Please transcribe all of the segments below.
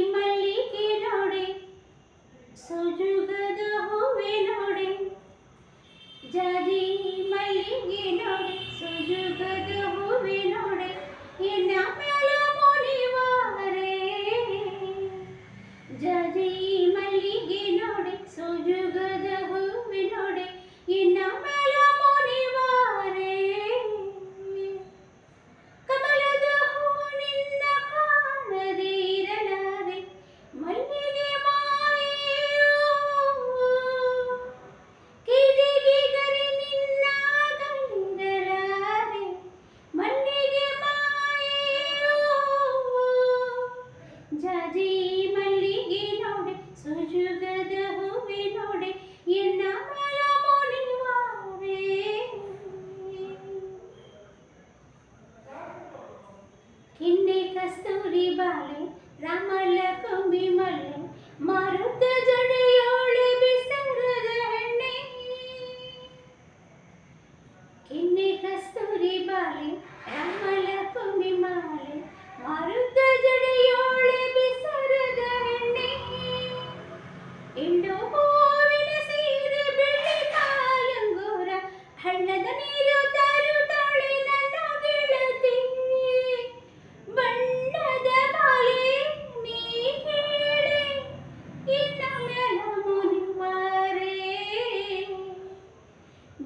ಮಲ್ಲಿಗೆನೊಡೆ ಸುಜುಗದ ಹೂವಿನೊಡೆ ಜರಿ ಮಲ್ಲಿಗೆನೊಡೆ वाले राम लखन विमल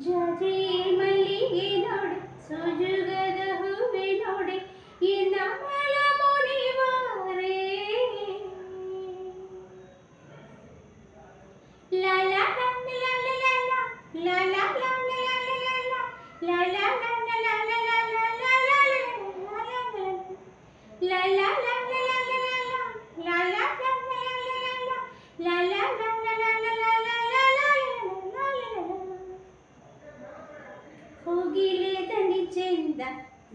ಜಜಿ ಮಲ್ಲಿಗೆ ನೋಡಿ ಸೊಜುಗದ ಹೂವೆ ನೋಡಿ ಎನ್ನ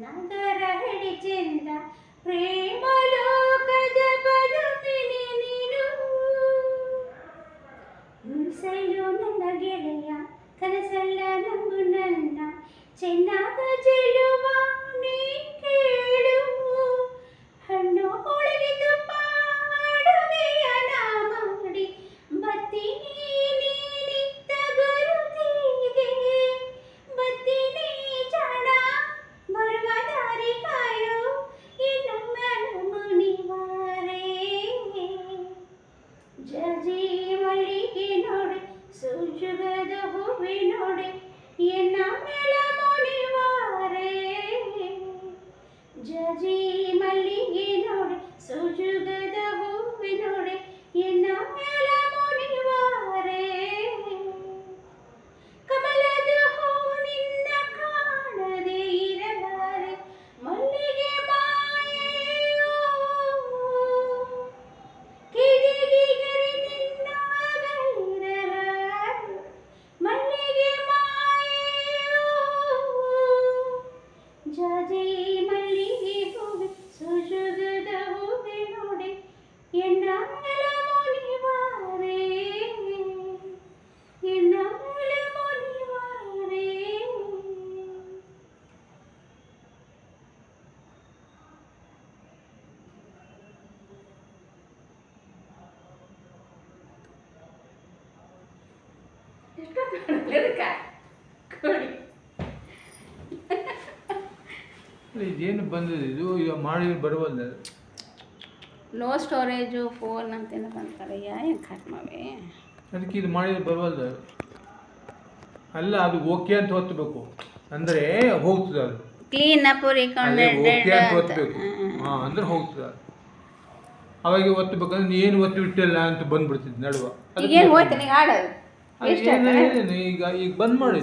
നഗരഹടി ചിന്ത പ്രേ ಮುಚ್ಚುಗದ ಹೂವಿನೋಡೆ ಎನ್ನ ಮೇಳ ಇದೇನು ಬಂದಿದೆ? ಇದು ಈಗ ಮಾಡಿ ಬರುವಲ್ಲ ಲೋ ಸ್ಟೋರೇಜು ಫೋನ್ ಅಂತ ಬಂತಾರೆ ಏನು ಕಟ್ ಮಾಡಿ ಅದಕ್ಕೆ ಇದು ಮಾಡಿ ಬರುವಲ್ಲ ಅಲ್ಲ ಅದು ಓಕೆ ಅಂತ ಹೊತ್ತಬೇಕು ಅಂದ್ರೆ ಹೋಗ್ತದೆ ಅದು. ಕ್ಲೀನ್ ಅಪ್ ಓಕೆ ಅಂತ ಹೊತ್ತಬೇಕು ಹಾಂ ಅಂದ್ರೆ ಹೋಗ್ತದೆ ಅದು. ಅವಾಗ ಒತ್ತಬೇಕಂದ್ರೆ ಏನು ಒತ್ತು ಬಿಟ್ಟಿಲ್ಲ ಅಂತ ಬಂದ್ಬಿಡ್ತಿದ್ದೆ ನಡುವ. ಏನು ಹೋಗ್ತೀನಿ ಹಾಡೋದು? ಈಗ ಈಗ ಬಂದ್ ಮಾಡಿ